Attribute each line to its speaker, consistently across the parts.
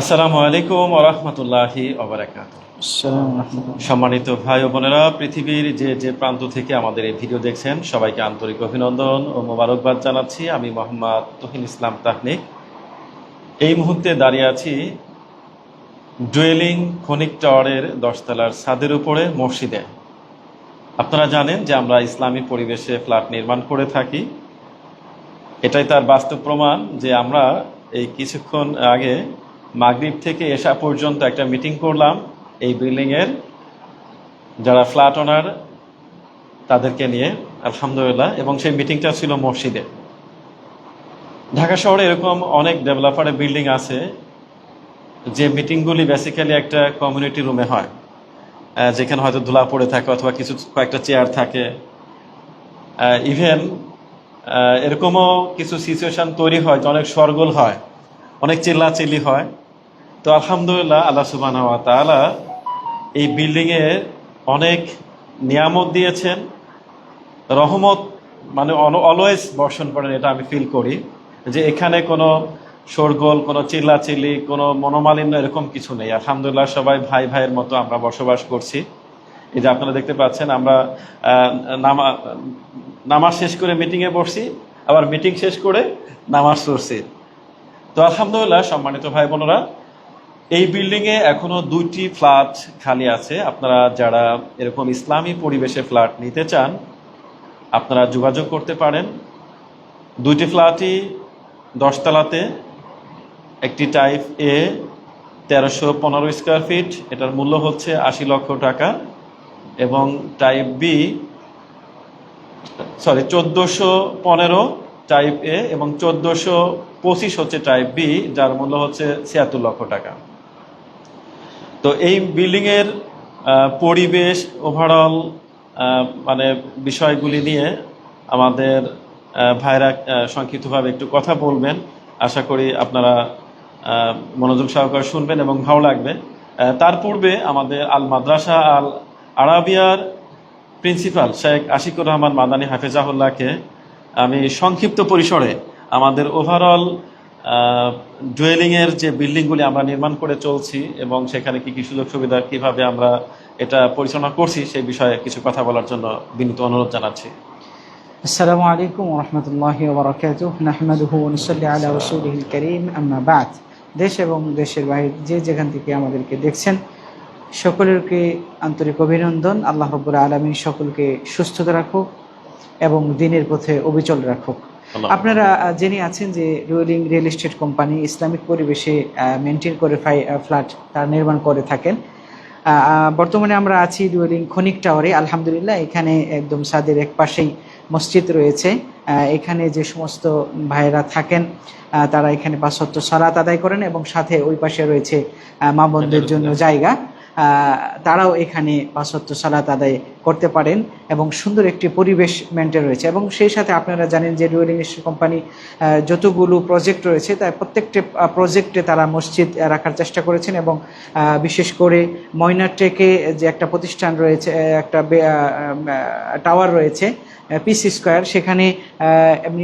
Speaker 1: আসসালামু আলাইকুম ওরহমতুল্লাহি ওবরাকাত সম্মানিত ভাই ও বোনেরা পৃথিবীর যে যে প্রান্ত থেকে আমাদের এই ভিডিও দেখছেন সবাইকে আন্তরিক অভিনন্দন ও মোবারকবাদ জানাচ্ছি। আমি মোহাম্মদ তহিন ইসলাম তাহনিক। এই মুহূর্তে দাঁড়িয়ে আছি ডুয়েলিং খনিক টাওয়ারের দশতলার ছাদের উপরে মসজিদে। আপনারা জানেন যে আমরা ইসলামী পরিবেশে ফ্ল্যাট নির্মাণ করে থাকি। এটাই তার বাস্তব প্রমাণ যে আমরা এই কিছুক্ষণ আগে মাগরিব থেকে এসা পর্যন্ত একটা মিটিং করলাম এই বিল্ডিংয়ের যারা ফ্ল্যাট ওনার তাদেরকে নিয়ে, আলহামদুলিল্লাহ। এবং সেই মিটিংটা ছিল মসজিদে। ঢাকা শহরে এরকম অনেক ডেভেলপারের বিল্ডিং আছে, যে মিটিংগুলি বেসিক্যালি একটা কমিউনিটি রুমে হয়। যেখানে হয়তো ধুলা পড়ে থাকে অথবা কিছু কয়েকটা চেয়ার থাকে। ইভেন এরকমও কিছু সিচুয়েশন তৈরি হয় যে অনেক সরগোল হয়। অনেক চিল্লাচিল্লি হয়। তো আলহামদুলিল্লাহ আল্লাহ সুবাহ তাআলা এই বিল্ডিংয়ে অনেক নিয়ামত দিয়েছেন। রহমত মানে অলওয়েজ বর্ষণ করেন, এটা আমি ফিল করি। যে এখানে কোনো শোরগোল, কোনো চিল্লাচিল্লি, কোনো মনোমালিন্য এরকম কিছু নেই। আলহামদুলিল্লাহ সবাই ভাই ভাইয়ের মতো আমরা বসবাস করছি। এই যে আপনারা দেখতে পাচ্ছেন, আমরা নামা, নামাজ শেষ করে মিটিংয়ে বসছি, আবার মিটিং শেষ করে নামাজ পড়ছি। তো আলহামদুলিল্লাহ, সম্মানিত ভাই বোনেরা, এই বিল্ডিংয়ে এখনও দুইটি ফ্ল্যাট খালি আছে। আপনারা যারা এরকম ইসলামী পরিবেশে ফ্ল্যাট নিতে চান, আপনারা যোগাযোগ করতে পারেন। দুইটি ফ্ল্যাটই দশতলাতে, একটি টাইপ এ তেরোশো পনেরো স্কোয়ার ফিট এটার মূল্য হচ্ছে আশি লক্ষ টাকা। এবং টাইপ বি সরি চোদ্দোশো পনেরো টাইপ এ এবং চোদ্দোশো পঁচিশ হচ্ছে টাইপ বি যার মূল্য হচ্ছে ছিয়াত্তর লক্ষ টাকা। তো এই বিল্ডিংয়ের পরিবেশ ওভারঅল মানে বিষয়গুলি নিয়ে আমাদের ভাইরা সংক্ষিপ্তভাবে একটু কথা বলবেন। আশা করি আপনারা মনোযোগ সহকারে শুনবেন এবং ভালো লাগবে। তার পূর্বে আমাদের আল মাদ্রাসা আল আরাবিয়ার প্রিন্সিপাল শেখ আশিকুর রহমান মাদানী হাফেজাহুল্লাহকে আমি সংক্ষিপ্ত পরিসরে আমাদের ওভারঅল ডুয়েলিংয়ের যে বিল্ডিংগুলি আমরা নির্মাণ করে চলছি এবং সেখানে কী কী সুযোগ সুবিধা, কীভাবে আমরা এটা পরিচালনা করছি সেই বিষয়ে কিছু কথা বলার জন্য বিনীত অনুরোধ জানাচ্ছি।
Speaker 2: আসসালামু আলাইকুম রহমতুল্লাহ ওবরাকাত নাহমাদুহু ওনসল্লি আলা রসুলহিল দেশ এবং দেশের বাহির যে যেখান থেকে আমাদেরকে দেখছেন, সকলেরকে আন্তরিক অভিনন্দন। আল্লাহ রবুল্লা আলমী সকলকে সুস্থতা রাখুক। এবং দিনের পথে অবিচল রাখুক। আপনারা জেনে আছেন যে রুয়েলিং রিয়েল এস্টেট কোম্পানি ইসলামিক পরিবেশে মেনটেন করে ফাই ফ্ল্যাট তার নির্মাণ করে থাকেন। বর্তমানে আমরা আছি ডুয়েলিং খনিক টাওয়ারে। আলহামদুলিল্লাহ এখানে একদম সাদের এক পাশেই মসজিদ রয়েছে। আহ, এখানে যে সমস্ত ভাইয়েরা থাকেন আহ, তারা এখানে পাঁচত্ব সালাত আদায় করেন এবং সাথে ওই পাশে রয়েছে মা বোনদের জন্য জায়গা। তারাও এখানে পাঁচত্ব সালাত আদায় করতে পারেন এবং সুন্দর একটি পরিবেশ মেনটেন রয়েছে। এবং সেই সাথে আপনারা জানেন যে রুয়েলিং কোম্পানি যতগুলো প্রজেক্ট রয়েছে, তার প্রত্যেকটি প্রজেক্টে তারা মসজিদ রাখার চেষ্টা করেছেন এবং বিশেষ করে ময়নাটেকে যে একটা প্রতিষ্ঠান রয়েছে একটা টাওয়ার রয়েছে পিস স্কোয়ার সেখানে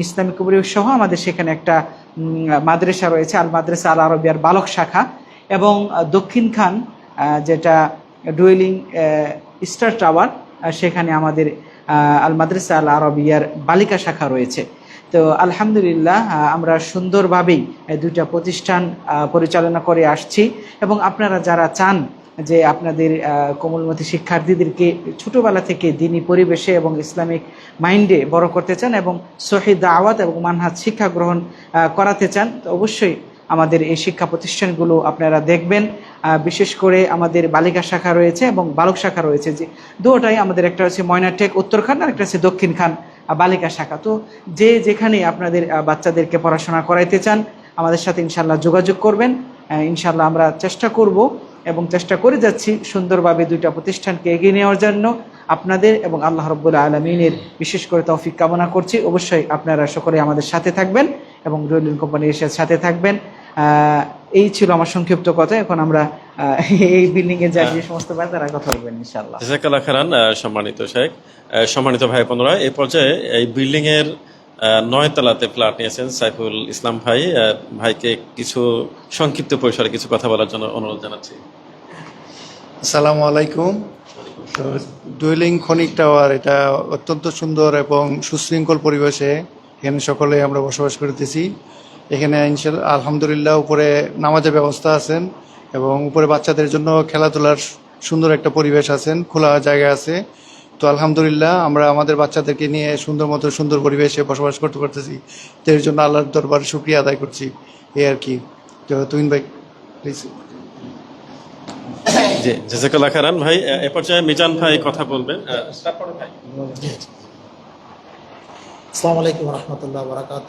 Speaker 2: ইসলামিক পরিবেশ সহ আমাদের সেখানে একটা মাদ্রাসা রয়েছে আল মাদ্রাসা আল আরবিয়ার বালক শাখা এবং দক্ষিণ খান যেটা ডুয়েলিং স্টার টাওয়ার সেখানে আমাদের আল মাদ্রাসা আল আরবিয়ার বালিকা শাখা রয়েছে। তো আলহামদুলিল্লাহ আমরা সুন্দরভাবেই দুইটা প্রতিষ্ঠান পরিচালনা করে আসছি। এবং আপনারা যারা চান যে আপনাদের কোমলমতি শিক্ষার্থীদেরকে ছোটোবেলা থেকে দিনী পরিবেশে এবং ইসলামিক মাইন্ডে বড় করতে চান এবং শহীদ দাওয়াত এবং মানহাত শিক্ষা গ্রহণ করাতে চান, তো অবশ্যই আমাদের এই শিক্ষা প্রতিষ্ঠানগুলো আপনারা দেখবেন। বিশেষ করে আমাদের বালিকা শাখা রয়েছে এবং বালক শাখা রয়েছে যে দুটাই আমাদের একটা হচ্ছে ময়নাটেক উত্তরখান আর একটা হচ্ছে দক্ষিণ খান বালিকা শাখা। তো যে যেখানে আপনাদের বাচ্চাদেরকে পড়াশোনা করাইতে চান, আমাদের সাথে ইনশাল্লাহ যোগাযোগ করবেন। ইনশাল্লাহ আমরা চেষ্টা করব এবং চেষ্টা করে যাচ্ছি সুন্দরভাবে দুইটা প্রতিষ্ঠানকে এগিয়ে নেওয়ার জন্য। আপনাদের এবং আল্লাহ রব্বুল আলমিনের বিশেষ করে তৌফিক কামনা করছি। অবশ্যই আপনারা সকলে আমাদের সাথে থাকবেন এবং রুয়েলিন কোম্পানির সাথে থাকবেন। এই ছিল আমার সংক্ষিপ্ত কথা। এখন আমরা এই বিল্ডিং এর যার যে সমস্ত ব্যাপার তারা কথা বলবেন ইনশাআল্লাহ।
Speaker 1: জাজাকাল্লাহ খারান সম্মানিত শেখ। সম্মানিত ভাই বোনেরা এই পর্যায়ে এই বিল্ডিংয়ের আহ, নয়তলাতে ফ্ল্যাট নিয়েছেন সাইফুল ইসলাম ভাই। ভাইকে কিছু সংক্ষিপ্ত পরিসরে কিছু কথা বলার জন্য অনুরোধ জানাচ্ছি।
Speaker 3: আসসালামু আলাইকুম। তো ডুয়েলিং খনিক টাওয়ার এটা অত্যন্ত সুন্দর এবং সুশৃঙ্খল পরিবেশে এখানে সকলে আমরা বসবাস করতেছি। এখানে ইনশাল আলহামদুলিল্লাহ উপরে নামাজের ব্যবস্থা আছেন এবং উপরে বাচ্চাদের জন্য খেলাধুলার সুন্দর একটা পরিবেশ আছেন খোলা জায়গা আছে। তো আলহামদুলিল্লাহ আমরা আমাদের বাচ্চাদেরকে নিয়ে সুন্দর মতো সুন্দর পরিবেশে বসবাস করতে পারতেছি। তো এর জন্য আল্লাহর দরবার শুক্রিয়া আদায় করছি। এই আর কি। তো তুমিন ভাই প্লিজ
Speaker 1: জি জাজাকাল্লাহ খারান ভাই এ পর্যায়ে মিজান ভাই কথা বলবেন।
Speaker 4: আসসালামু আলাইকুম রহমতুল্লাহ বারাকাত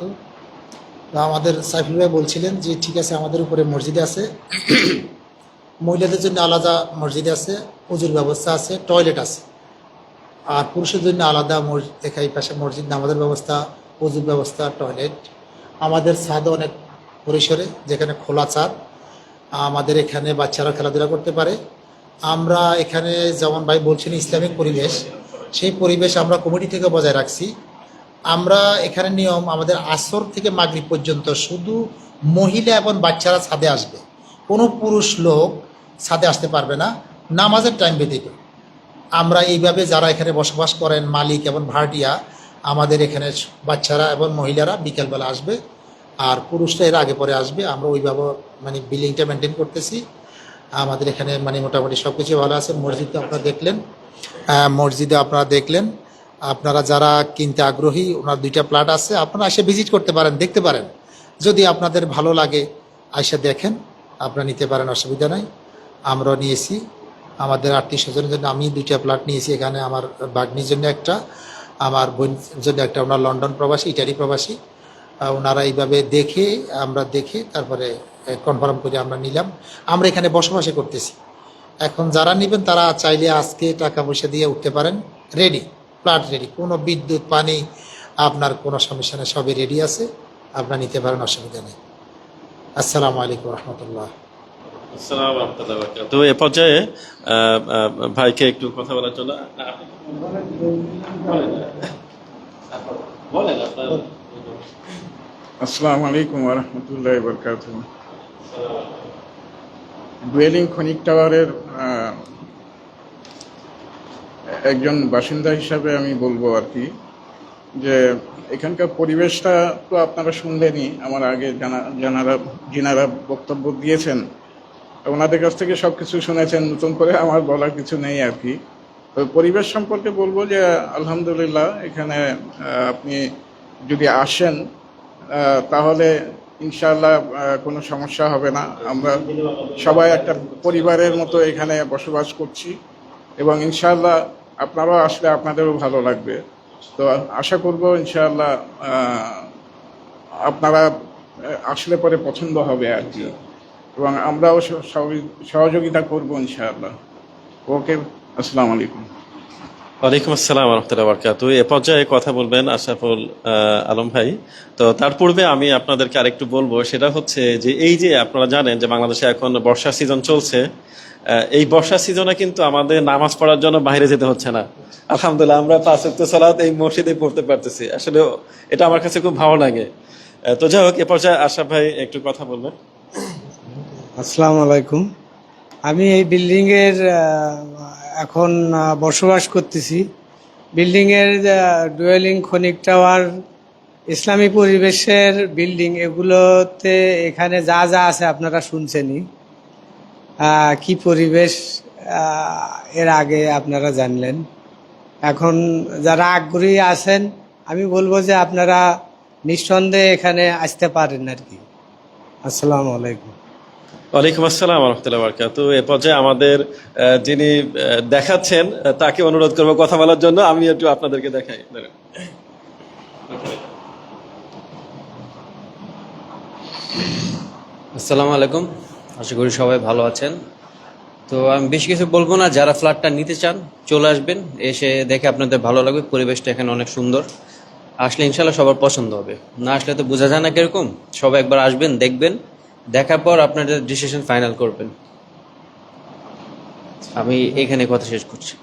Speaker 4: আমাদের সাইফুল ভাই বলছিলেন যে, ঠিক আছে, আমাদের উপরে মসজিদ আছে। মহিলাদের জন্য আলাদা মসজিদ আছে, উজুর ব্যবস্থা আছে, টয়লেট আছে। আর পুরুষের জন্য আলাদা মসজিদ পাশে মসজিদ, নামাজের ব্যবস্থা, উজুর ব্যবস্থা, টয়লেট। আমাদের ছাদ অনেক পরিসরে, যেখানে খোলা ছাদ। আমাদের এখানে বাচ্চারা খেলাধুলা করতে পারে। আমরা এখানে, যেমন ভাই বলছেন, ইসলামিক পরিবেশ। সেই পরিবেশ আমরা কমিটি থেকে বজায় রাখছি। আমরা এখানে নিয়ম, আমাদের আসর থেকে মাগরিব পর্যন্ত শুধু মহিলা এবং বাচ্চারা ছাদে আসবে। কোনো পুরুষ লোক ছাদে আসতে পারবে না, নামাজের টাইম ব্যতীত। আমরা এইভাবে যারা এখানে বসবাস করেন, মালিক এবং ভাড়াটিয়া, আমাদের এখানে বাচ্চারা এবং মহিলারা বিকেলবেলা আসবে, আর পুরুষরা এর আগে পরে আসবে। আমরা ওইভাবে মানে বিল্ডিংটা মেনটেন করতেছি। আমাদের এখানে মানে মোটামুটি সব কিছু ভালো আছে। মসজিদে আপনারা দেখলেন। মসজিদে আপনারা দেখলেন। আপনারা যারা কিনতে আগ্রহী, ওনার দুইটা প্লাট আছে, আপনারা এসে ভিজিট করতে পারেন, দেখতে পারেন। যদি আপনাদের ভালো লাগে এসে দেখেন, আপনারা নিতে পারেন, অসুবিধা নাই। আমরাও নিয়েছি, আমাদের আত্মীয় স্বজনের জন্য আমি দুইটা প্লাট নিয়েছি, এখানে আমার বাগনির জন্য একটা, আমার বোন জন্য একটা, ওনার লন্ডন প্রবাসী, ইটালি প্রবাসী। ওনারা এইভাবে দেখে, আমরা দেখে, তারপরে কনফার্ম করে আমরা নিলাম। আমরা এখানে বসবাসে করতেছি। এখন যারা নেবেন, তারা চাইলে আজকে টাকা পয়সা দিয়ে উঠতে পারেন রেডি প্লাট রেডি কোনো বিদ্যুৎ পানি আপনার কোনো সমস্যা নেই সবই রেডি আছে আপনার নিতে পারেন অসুবিধা নেই। আসসালামু আলাইকুম রহমতুল্লাহ।
Speaker 1: তো এ পর্যায়ে ভাইকে একটু কথা বলার জন্য
Speaker 5: আসসালামু আলাইকুম রহমতুল্লাহ বরকাত ডুয়েলিং খনিক টাওয়ারের একজন বাসিন্দা হিসাবে আমি বলব আর কি যে এখানকার পরিবেশটা তো আপনারা শুনলেনই আমার আগে জানা জানারা যিনারা বক্তব্য দিয়েছেন ওনাদের কাছ থেকে সব কিছু শুনেছেন নতুন করে আমার বলার কিছু নেই আর কি। তো পরিবেশ সম্পর্কে বলব যে আলহামদুলিল্লাহ এখানে আপনি যদি আসেন তাহলে ইনশাআল্লাহ আহ, কোনো সমস্যা হবে না। আমরা সবাই একটা পরিবারের মতো এখানে বসবাস করছি এবং ইনশাআল্লাহ আপনারাও আসলে আপনাদেরও ভালো লাগবে। তো আশা করব ইনশাআল্লাহ আপনারা আসলে পরে পছন্দ হবে আর কি। এবং আমরাও সহ- সহযোগিতা করব ইনশাআল্লাহ। ওকে, আসসালামু আলাইকুম।
Speaker 1: ওয়ালাইকুম আসসালাম রহমতুল্লাহ বরকাত এ পর্যায়ে কথা বলবেন আশরাফুল আহ, আলম ভাই। তো তার পূর্বে আমি আপনাদেরকে আরেকটু বলব সেটা হচ্ছে যে এই যে আপনারা জানেন যে বাংলাদেশে এখন বর্ষা সিজন চলছে এই বর্ষা সিজনে কিন্তু আমাদের নামাজ পড়ার জন্য বাইরে যেতে হচ্ছে না। আলহামদুলিল্লাহ আমরা পাঁচ ওয়াক্ত সালাত এই মসজিদে পড়তে পারতেছি। আসলে এটা আমার কাছে খুব ভালো লাগে। তো যাই হোক এ পর্যায়ে আশাফ ভাই একটু কথা বলবেন।
Speaker 6: আসসালামু আলাইকুম। আমি এই বিল্ডিংয়ের এখন বসবাস করতেছি। বিল্ডিংয়ের ডুয়েলিং খনিক টাওয়ার ইসলামী পরিবেশের বিল্ডিং, এগুলোতে এখানে যা যা আছে আপনারা শুনছেনই। কি পরিবেশ এর আগে আপনারা জানলেন। এখন যারা আগ্রহী আছেন, আমি বলব যে আপনারা নিঃসন্দেহে এখানে আসতে পারেন আর কি। আসসালামু আলাইকুম।
Speaker 1: ওয়ালাইকুম আসসালাম রহমতুল্লাহ বরকাত এ পর্যায়ে আমাদের যিনি দেখাচ্ছেন তাকে অনুরোধ করব কথা বলার জন্য। আমি একটু আপনাদেরকে দেখাই।
Speaker 7: আসসালামু আলাইকুম। আশা করি সবাই ভালো আছেন। তো আমি বেশি কিছু বলব না। যারা ফ্ল্যাটটা নিতে চান, চলে আসবেন। এসে দেখে আপনাদের ভালো লাগবে। পরিবেশটা এখানে অনেক সুন্দর। আসলে ইনশাল্লাহ সবার পছন্দ হবে। না আসলে তো বোঝা যায় না কীরকম। সবাই একবার আসবেন, দেখবেন। দেখার পর আপনাদের ডিসিশন ফাইনাল করবেন। আমি এখানে কথা শেষ করছি।